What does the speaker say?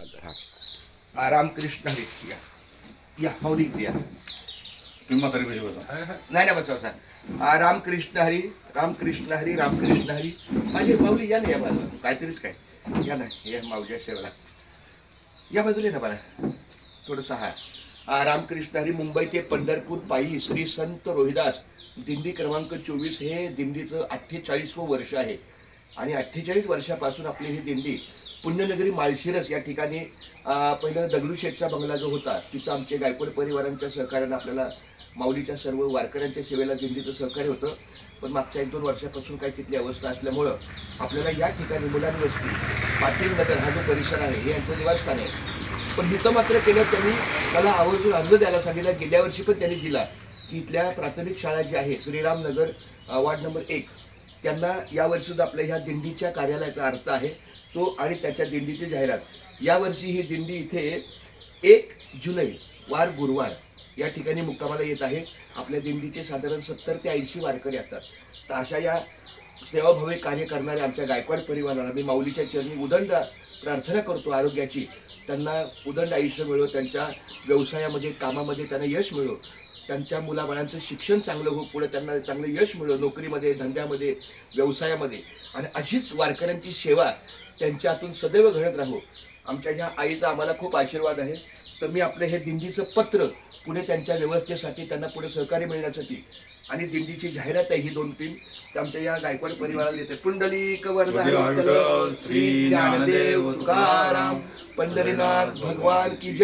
चालतं हा. रामकृष्ण हरी या या माऊली इथे या तुम्ही म्हातारी कशी बसा. नाही ना बसवा सर हा रामकृष्ण हरी रामकृष्ण हरी रामकृष्ण हरी. माझी माऊली या ना या बाजूला. काहीतरीच काय. या ना या माऊलीच्या सेवेला या बाजूला ये ना मला थोडंसं हा. हा रामकृष्ण हरी मुंबई ते पंढरपूर पायी श्री संत रोहिदास. दिंडी क्रमांक चोवीस हे दिंडीचं अठ्ठेचाळीसवं वर्ष आहे. आणि अठ्ठेचाळीस वर्षापासून आपली ही दिंडी पुण्यनगरी माळशिरस या ठिकाणी पहिलं दगडूशेठचा बंगला जो होता तिथं आमचे गायकवाड परिवारांच्या सहकार्यानं आपल्याला माऊलीच्या सर्व वारकऱ्यांच्या सेवेला दिंडीचं सहकार्य होतं. पण मागच्या एक दोन वर्षापासून काही तिथली अवस्था असल्यामुळं आपल्याला या ठिकाणी मुलांनी वस्ती पाटील नगर हा जो परिसर आहे हे यांचं निवासस्थान आहे. पण इथं मात्र केलं त्यांनी मला आवर्जून अर्ज द्यायला सांगितलं गेल्या वर्षी पण त्यांनी दिला की इथल्या प्राथमिक शाळा जी आहे श्रीरामनगर वार्ड नंबर एक त्यांना यावर्षीसुद्धा आपल्या ह्या दिंडीच्या कार्यालयाचा अर्थ आहे तो आणि त्याच्या दिंडीची जाहिरात. यावर्षी ही दिंडी इथे एक जुलै वार गुरुवार या ठिकाणी मुक्कामाला येत आहे. आपल्या दिंडीचे साधारण सत्तर ते ऐंशी वारकरी असतात. तर अशा या सेवाभावी कार्य करणाऱ्या आमच्या गायकवाड परिवाराला मी माऊलीच्या चरणी उदंड प्रार्थना करतो आरोग्याची. त्यांना उदंड आयुष्य मिळो त्यांच्या व्यवसायामध्ये कामामध्ये त्यांना यश मिळो. त्यांच्या मुलाबाळांचं शिक्षण चांगलं हो पुढे त्यांना चांगलं यश मिळो नोकरीमध्ये धंद्यामध्ये व्यवसायामध्ये आणि अशीच वारकऱ्यांची सेवा त्यांच्या हातून सदैव घडत राहो. आमच्या ह्या आईचा आम्हाला खूप आशीर्वाद आहे. तर मी आपलं हे दिंडीचं पत्र पुढे त्यांच्या व्यवस्थेसाठी त्यांना पुढे सहकार्य मिळण्यासाठी आणि दिंडीची जाहिरात आहे ही दोन तीन आमच्या या गायकवाड परिवाराला देते पुंडलिक वरदा विठ्ठल, श्री ज्ञानदेव तुकाराम. पंढरीनाथ भगवान की जय.